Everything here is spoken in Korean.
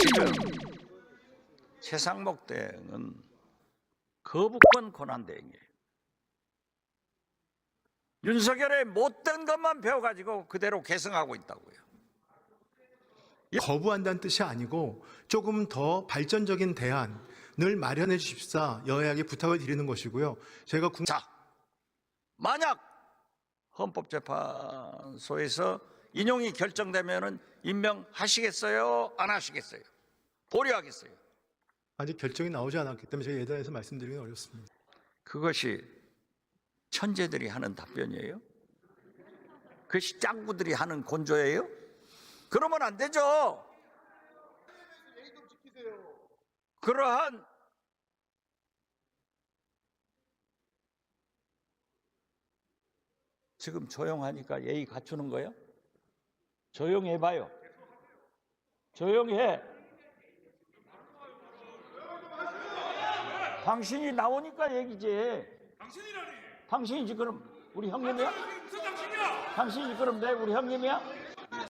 지금 최상목 대행은 거부권 권한 대행이에요. 윤석열의 못된 것만 배워가지고 그대로 개성하고 있다고요. 거부한다는 뜻이 아니고 조금 더 발전적인 대안을 마련해 주십사 여야에게 부탁을 드리는 것이고요. 제가 국... 자, 만약 헌법재판소에서 인용이 결정되면은 임명하시겠어요? 안 하시겠어요? 보류하겠어요? 아직 결정이 나오지 않았기 때문에 제가 예단해서 말씀드리기는 어렵습니다. 그것이 천재들이 하는 답변이에요? 그것이 짱구들이 하는 곤조예요? 그러면 안 되죠. 그러한 지금 조용하니까 예의 갖추는 거예요? 조용해봐요. 조용해. 당신이 나오니까 얘기지. 당신이라니. 당신이지 그럼 우리 형님이야? 무슨 당신이야? 당신이 그럼 내 우리 형님이야?